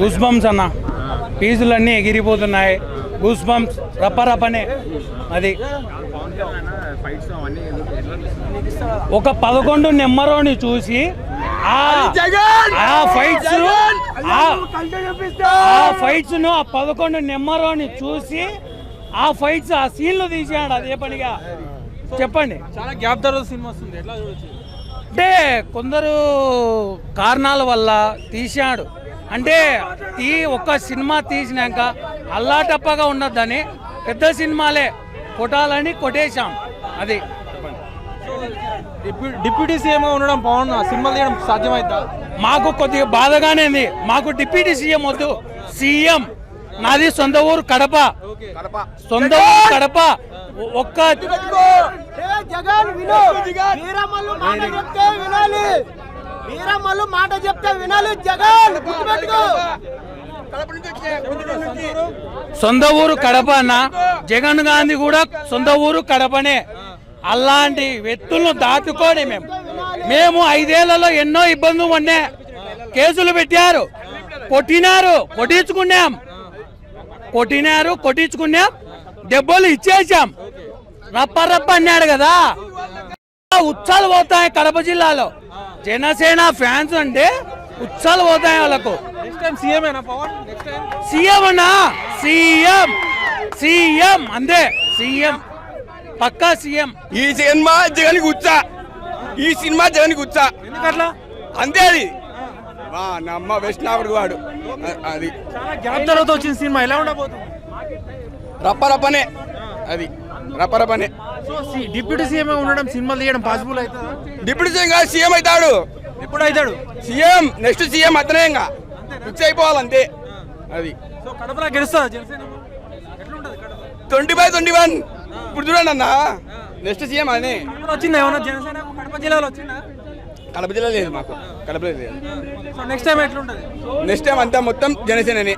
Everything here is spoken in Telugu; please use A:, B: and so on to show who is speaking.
A: గూస్ బంప్స్ అన్న. ఫీజులన్నీ ఎగిరిపోతున్నాయి. గూస్ బంప్స్ రప్పరపనే అది. ఒక పదకొండు నెంబరోని చూసి ఆ ఆ ఫైట్స్ ఆ ఫైట్స్ను ఆ పదకొండు నెంబరోని చూసి ఆ ఫైట్స్ ఆ సీన్లు తీసాడు అదే పనిగా. చెప్పండి.
B: చాలా గ్యాప్ తర్వాత సినిమా వస్తుంది. ఎట్లా చూడొచ్చు?
A: అంటే కొందరు కారణాల వల్ల తీశాడు. అంటే ఈ ఒక్క సినిమా తీసినాక అల్లాటప్పగా ఉండద్దని పెద్ద సినిమాలే కొట్టాలని కొట్టేశాం. అది.
B: డిప్యూ డిప్యూటీ సీఎం గా ఉండడం పవన్ సినిమా తీయడం సాధ్యమైద్దా
A: మాకు కొద్దిగా బాధగానే ఉంది. మాకు డిప్యూటీ సీఎం వద్దు. సీఎం. నాది సొంత ఊరు కడప. సొంత ఊరు కడప. ఒక్క
C: ఏ జగన్ విను! వీరమ్మలు మాట చెప్తే వినాలి జగన్. గుర్తుపెట్టుకో.
A: సొంత ఊరు కడప అన్న. జగన్ గాంధీ కూడా సొంత ఊరు కడపనే. అలాంటి వ్యక్తులను దాటుకొని మేము. మేము ఐదేళ్ళలో ఎన్నో ఇబ్బందులు ఉన్నాయి కేసులు పెట్టారు. కొట్టినారు. కొట్టించుకున్నాం. కొట్టినారు కొట్టించుకున్నాం. దెబ్బలు ఇచ్చేసాం రప్ప రప్ప అన్నాడు కదా. ఉత్సాలు పోతాయి కడప జిల్లాలో. జనసేన ఫ్యాన్స్ అంటే ఉత్సాలు పోతాయి వాళ్ళకు.
B: సీఎం అయినా పవన్? నెక్స్ట్ టైం
A: సీఎం అన్నా? సీఎం సీఎం అంతే. సీఎం పక్కా సీఎం
D: ఈ సినిమా జగన్ గుచ్చా ఈ సినిమా జగన్ గుచ్చా
B: ఎందుకట్లా?
D: అంతే అది. వా నమ్మ వెస్ట్నాపుడు వాడు. అది.
B: చాలా గ్యాప్ తర్వాత వచ్చిన సినిమా ఎలా ఉండబోతుంది?
D: రప్ప రప్పనే. అది.
B: సో డిప్యూటీ సీఎం ఉండడం సినిమా తీయడం పాసిబుల్ అవుతుందా?
D: డిప్యూటీ సీఎం కాదు సీఎం అవుతాడు.
B: ఎప్పుడు అవుతాడు?
D: సీఎం నెక్స్ట్ సీఎం అతనే ఇంకా. ఫిక్స్ అయిపోవాలి అంతే. అది.
B: సో కడపలో గెలుస్తుందా Janasena?
D: Twenty by twenty one. ఇప్పుడు చూడండి అన్న. నెక్స్ట్ సీఎం అనే
B: వచ్చిందా ఏమన్నా? జనసేన కడప జిల్లాలో వచ్చిందా?
D: కడప జిల్లా లేదు మాకు. కడప లేదు.
B: నెక్స్ట్ టైం ఎట్లుంటది?
D: నెక్స్ట్ టైం అంతా మొత్తం జనసేననే.